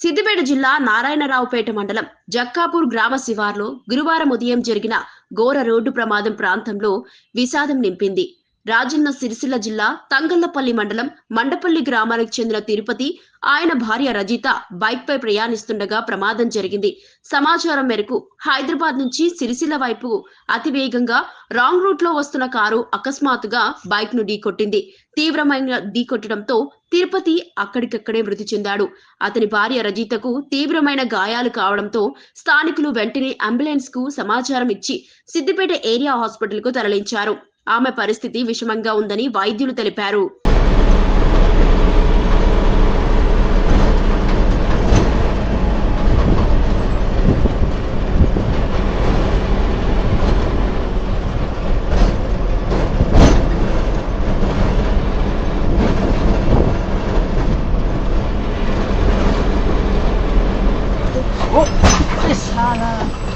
సిద్దిపేట జిల్లా నారాయణరావుపేట మండలం జక్కాపూర్ గ్రామ శివార్లో గురువారం ఉదయం జరిగిన ఘోర రోడ్డు ప్రమాదం ప్రాంతంలో విషాదం నింపింది. రాజన్న సిరిసిల్ల జిల్లా తంగళ్ళపల్లి మండలం మండపల్లి గ్రామానికి చెందిన తిరుపతి ఆయన భార్య రజిత బైక్ పై ప్రయాణిస్తుండగా ప్రమాదం జరిగింది. సమాచారం మేరకు హైదరాబాద్ నుంచి సిరిసిల్ల వైపు అతివేగంగా రాంగ్ రూట్లో వస్తున్న కారు అకస్మాత్తుగా బైక్ను ఢీకొట్టింది. తీవ్రమైన ఢీకొట్టడంతో తిరుపతి అక్కడికక్కడే మృతి చెందాడు. అతని భార్య రజితకు తీవ్రమైన గాయాలు కావడంతో స్థానికులు వెంటనే అంబులెన్స్కు సమాచారం ఇచ్చి సిద్దిపేట ఏరియా హాస్పిటల్కు తరలించారు. ఆమె పరిస్థితి విషమంగా ఉందని వైద్యులు తెలిపారు. 哦，太吓了。